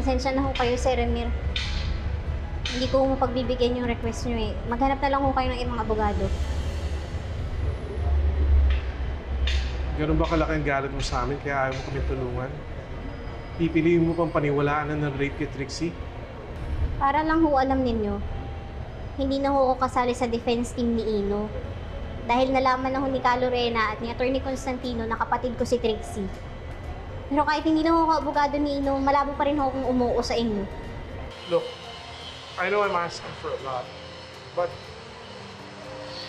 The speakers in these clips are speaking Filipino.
Pasensya na ho kayo, Sir Ramir. Hindi ko mo pagbibigyan yung request nyo eh. Maghanap na lang ho kayo ng ibang abogado. Ganun ba kalaki ang galit mo sa amin kaya ayaw mo kami tulungan? Pipiliin mo pang paniwalaan na ng rape kay Trixie? Para lang ho alam ninyo, hindi na ho ako kasali sa defense team ni Ino. Dahil nalaman na ho ni Carlo Rena at ni Attorney Constantino na kapatid ko si Trixie. Pero kahit hindi na ako abogado ni Ino, malabo pa rin ho akong umuo sa inyo. Look, I know I'm asking for a lot, but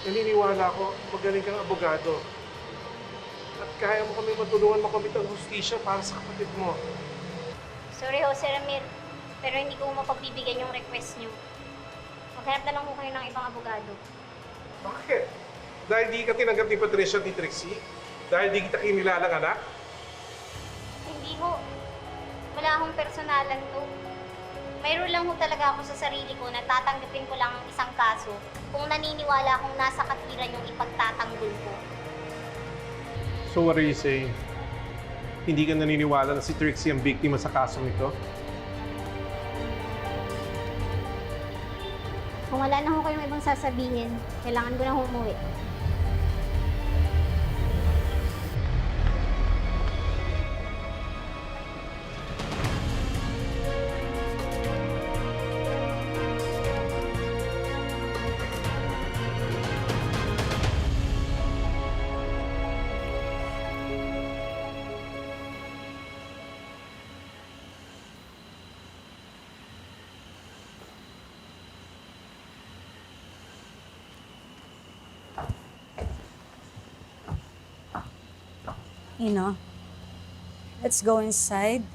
naniniwala ako magaling kang abogado. At kaya mo kami matulungan makamit ang hustisya para sa kapatid mo. Sorry ho, Sir Ramir. Pero hindi ko mapagbibigyan yung request nyo. Maghanap na lang ho kayo ng ibang abogado. Bakit? Dahil di ka tinanggap ni Patricia at ni Trixie? Dahil di kita kinilalang anak? Ho. Wala akong personalan to. Mayroon lang ho talaga ako sa sarili ko na tatanggapin ko lang ang isang kaso kung naniniwala akong nasa katwiran yung ipagtatanggol ko. So what are you saying? Hindi ka naniniwala na si Trixie ang biktima sa kasong ito? Kung wala na ho kayong ibang sasabihin, kailangan ko na ho umuwi. You know, let's go inside.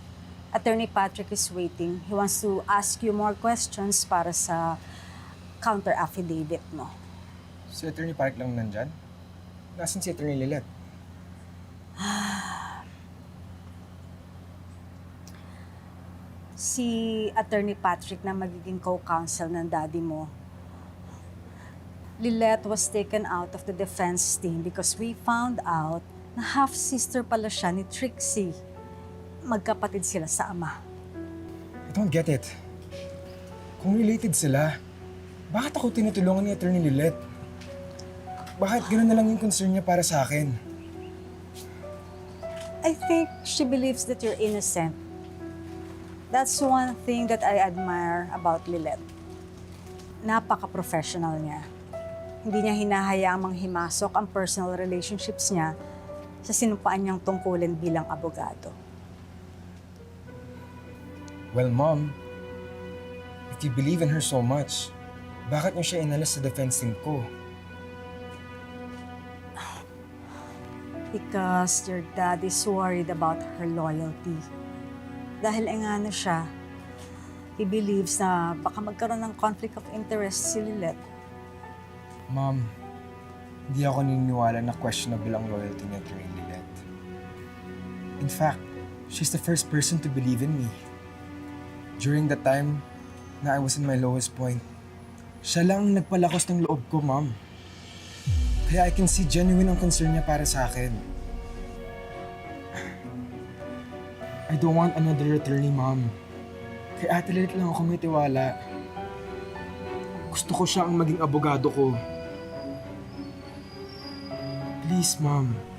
Attorney Patrick is waiting. He wants to ask you more questions para sa counter affidavit mo. Si Attorney Park lang nandyan? Nasaan si Attorney Lilet? Si Attorney Patrick na magiging co-counsel ng daddy mo. Lilette was taken out of the defense team because we found out na half-sister pala siya ni Trixie. Magkapatid sila sa ama. I don't get it. Kung related sila, bakit ako tinutulungan ni Attorney Lilet? Bakit gano'n na lang yung concern niya para sa akin? I think she believes that you're innocent. That's one thing that I admire about Lilette. Napaka-professional niya. Hindi niya hinahayaang manghimasok ang personal relationships niya sa sinumpaan niyang tungkulin bilang abogado. Well, Mom, if you believe in her so much, bakit niyo siya inalis sa defense team ko? Because your dad is worried about her loyalty. Dahil engano siya, he believes na baka magkaroon ng conflict of interest si Lilette Mom, hindi ako naniniwala na questionable ang loyalty ni Attorney Lilet. In fact, she's the first person to believe in me. During the time na I was in my lowest point, siya lang ang nagpalakos ng loob ko, Mom. Kaya I can see genuine ang concern niya para sa akin. I don't want another attorney, Mom. Kay Ate Lilet lang ako may tiwala. Gusto ko siya ang maging abogado ko. Please, Mom.